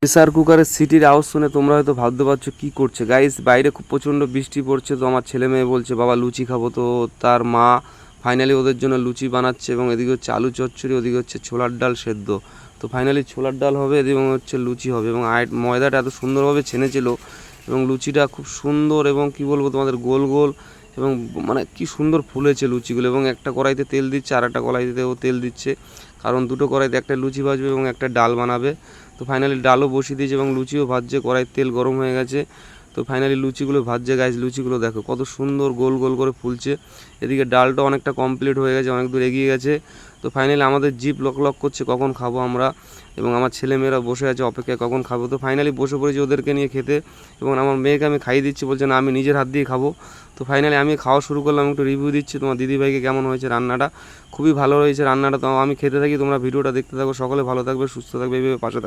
Pressure কুকারের সিটির আওয়াজ শুনে তোমরা হয়তো ভাবতে পারছ কী করছে। গাইস বাইরে খুব প্রচণ্ড বৃষ্টি পড়ছে, তো আমার ছেলে মেয়ে বলছে, বাবা, লুচি খাব। তো তার মা ফাইনালি ওদের জন্য লুচি বানাচ্ছে এবং এদিকে হচ্ছে আলু চচ্চড়ি, ওদিকে হচ্ছে ছোলার ডাল সেদ্ধ। তো ফাইনালি ছোলার ডাল হবে, এবং হচ্ছে লুচি হবে এবং আয়, ময়দাটা এত সুন্দরভাবে ছেনেছিল এবং লুচিটা খুব সুন্দর এবং কি বলব তোমাদের, গোল গোল এবং মানে কি সুন্দর ফুলেছে লুচিগুলো এবং একটা কড়াইতে তেল দিচ্ছে আর একটা কড়াইতেও তেল দিচ্ছে। কারণ দুটো কড়াইতে একটা লুচি ভাজবে এবং একটা ডাল বানাবে। তো ফাইনালি ডালও বসিয়ে দিয়েছে এবং লুচিও ভাজছে কড়াইয়ের তেল গরম হয়ে গেছে। তো ফাইনালি লুচিগুলো ভাজছে গাছ লুচিগুলো দেখো, কত সুন্দর গোল গোল করে ফুলছে। এদিকে ডালটা অনেকটা কমপ্লিট হয়ে গেছে, অনেক দূর এগিয়ে গেছে। তো ফাইনালি আমাদের জিপ লক লক করছে, কখন খাব আমরা? এবং আমার ছেলেমেয়েরা বসে আছে অপেক্ষায়, কখন খাব? তো ফাইনালি বসে পড়েছি ওদেরকে নিয়ে খেতে এবং আমার মেয়েকে আমি খাইয়ে দিচ্ছি, বলছে না, আমি নিজের হাত দিয়ে খাব। তো ফাইনালি আমি খাওয়া শুরু করলাম, একটু রিভিউ দিচ্ছি, তোমার দিদিভাইকে কেমন হয়েছে রান্নাটা? খুবই ভালো হয়েছে রান্নাটা, তো আমি খেতে থাকি, তোমরা ভিডিওটা দেখতে থাকো, সকলে ভালো থাকবে, সুস্থ থাকবে, এইভাবে পাশে থাকবে।